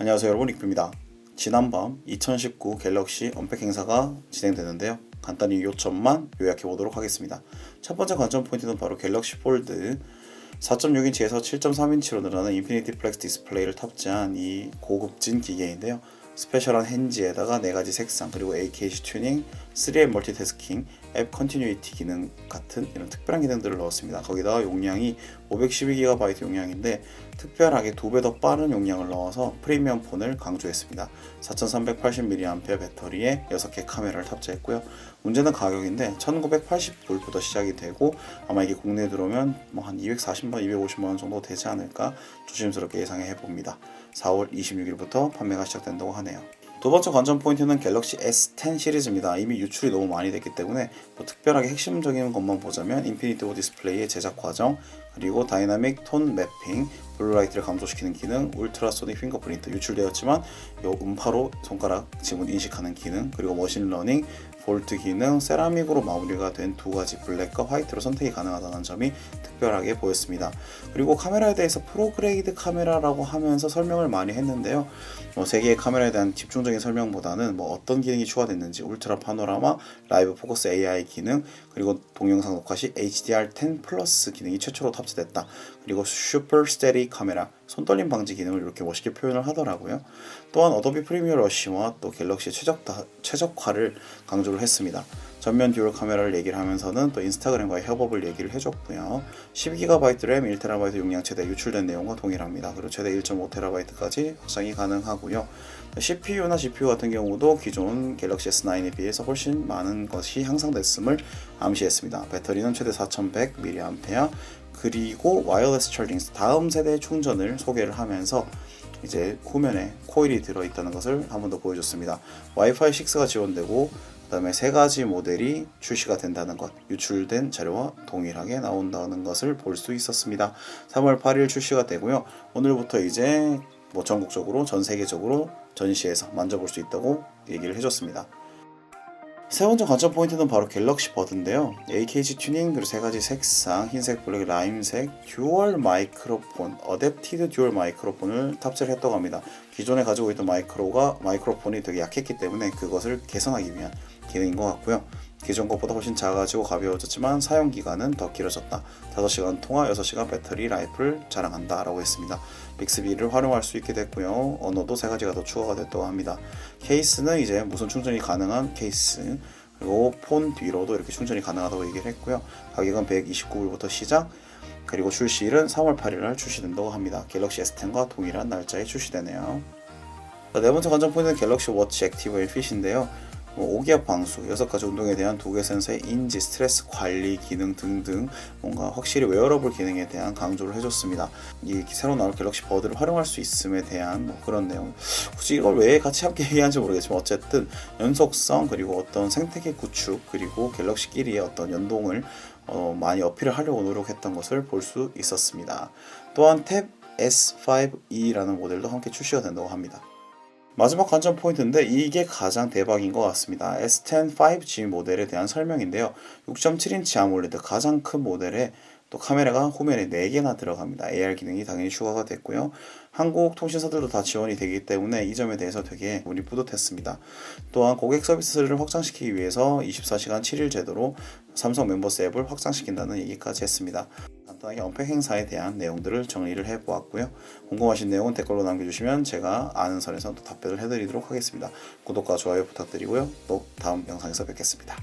안녕하세요 여러분 릭뷰입니다. 지난밤 2019 갤럭시 언팩 행사가 진행되는데요. 간단히 요점만 요약해 보도록 하겠습니다. 첫 번째 관전 포인트는 바로 갤럭시 폴드 4.6인치에서 7.3인치로 늘어나는 인피니티 플렉스 디스플레이를 탑재한 이 고급진 기계인데요. 스페셜한 핸즈에다가 4가지 색상 그리고 AKC 튜닝, 3M 멀티태스킹, 앱 컨티뉴이티 기능 같은 이런 특별한 기능들을 넣었습니다. 거기다가 용량이 512GB 용량인데 특별하게 두배더 빠른 용량을 넣어서 프리미엄 폰을 강조했습니다. 4380mAh 배터리에 6개 카메라를 탑재했고요. 문제는 가격인데 1980불부터 시작이 되고 아마 이게 국내에 들어오면 뭐 한 240만, 250만 원 정도 되지 않을까 조심스럽게 예상해 봅니다. 4월 26일부터 판매가 시작된다고 하네요. 두 번째 관전 포인트는 갤럭시 S10 시리즈입니다. 이미 유출이 너무 많이 됐기 때문에 뭐 특별하게 핵심적인 것만 보자면 인피니티 오 디스플레이의 제작 과정, 그리고 다이나믹 톤 매핑, 블루라이트를 감소시키는 기능, 울트라소닉 핑거프린트 유출되었지만 요 음파로 손가락 지문 인식하는 기능, 그리고 머신러닝, 볼트 기능, 세라믹으로 마무리가 된 두 가지 블랙과 화이트로 선택이 가능하다는 점이 특별하게 보였습니다. 그리고 카메라에 대해서 프로그레이드 카메라라고 하면서 설명을 많이 했는데요. 뭐세 개의 카메라에 대한 집중적인 설명보다는 뭐 어떤 기능이 추가됐는지 울트라 파노라마, 라이브 포커스 AI 기능, 그리고 동영상 녹화 시 HDR10 플러스 기능이 최초로 탑재됐다. 그리고 슈퍼 스테디 카메라, 손떨림 방지 기능을 이렇게 멋있게 표현을 하더라고요. 또한 어도비 프리미어 러시와 또 갤럭시 최적다, 최적화를 강조를 했습니다. 전면 듀얼 카메라를 얘기를 하면서는 또 인스타그램과의 협업을 얘기를 해줬고요. 12GB 램, 1TB 용량 최대 유출된 내용과 동일합니다. 그리고 최대 1.5TB까지 확장이 가능하고요. CPU나 GPU 같은 경우도 기존 갤럭시 S9에 비해서 훨씬 많은 것이 향상됐음을 암시했습니다. 배터리는 최대 4100mAh 그리고 와이어리스 찰징 다음 세대 충전을 소개를 하면서 이제 후면에 코일이 들어있다는 것을 한 번 더 보여줬습니다. 와이파이 6가 지원되고 그 다음에 세 가지 모델이 출시가 된다는 것, 유출된 자료와 동일하게 나온다는 것을 볼 수 있었습니다. 3월 8일 출시가 되고요. 오늘부터 이제 뭐 전국적으로 전 세계적으로 전시에서 만져볼 수 있다고 얘기를 해줬습니다. 세 번째 관전 포인트는 바로 갤럭시 버드인데요. AKG 튜닝 그리고 세 가지 색상 흰색, 블랙, 라임색 듀얼 마이크로폰, 어댑티드 듀얼 마이크로폰을 탑재를 했다고 합니다. 기존에 가지고 있던 마이크로가 마이크로폰이 되게 약했기 때문에 그것을 개선하기 위한 기능인 것 같고요. 기존 것보다 훨씬 작아지고 가벼워졌지만 사용 기간은 더 길어졌다. 5시간 통화, 6시간 배터리 라이프를 자랑한다 라고 했습니다. 빅스비를 활용할 수 있게 됐고요. 언어도 세 가지가 더 추가가 됐다고 합니다. 케이스는 이제 무선 충전이 가능한 케이스 그리고 폰 뒤로도 이렇게 충전이 가능하다고 얘기를 했고요. 가격은 129불부터 시작 그리고 출시일은 3월 8일 날 출시된다고 합니다. 갤럭시 S10과 동일한 날짜에 출시되네요. 네 번째 관전 포인트는 갤럭시 워치 액티브 핏인데요. 뭐 5기압 방수, 6가지 운동에 대한 두개 센서의 인지, 스트레스 관리 기능 등등 뭔가 확실히 웨어러블 기능에 대한 강조를 해줬습니다. 이 새로 나올 갤럭시 버드를 활용할 수 있음에 대한 뭐 그런 내용. 굳이 이걸 왜 같이 함께 얘기하는지 모르겠지만 어쨌든 연속성 그리고 어떤 생태계 구축 그리고 갤럭시끼리의 어떤 연동을 어, 많이 어필을 하려고 노력했던 것을 볼 수 있었습니다. 또한 탭 S5e라는 모델도 함께 출시가 된다고 합니다. 마지막 관전 포인트인데 이게 가장 대박인 것 같습니다. S10 5G 모델에 대한 설명인데요. 6.7인치 아몰레드 가장 큰 모델에 또 카메라가 후면에 4개나 들어갑니다. AR 기능이 당연히 추가가 됐고요. 한국 통신사들도 다 지원이 되기 때문에 이 점에 대해서 되게 운이 뿌듯했습니다. 또한 고객 서비스를 확장시키기 위해서 24시간 7일 제도로 삼성 멤버스 앱을 확장시킨다는 얘기까지 했습니다. 간단하게 언팩 행사에 대한 내용들을 정리를 해보았고요. 궁금하신 내용은 댓글로 남겨주시면 제가 아는 선에서 또 답변을 해드리도록 하겠습니다. 구독과 좋아요 부탁드리고요. 또 다음 영상에서 뵙겠습니다.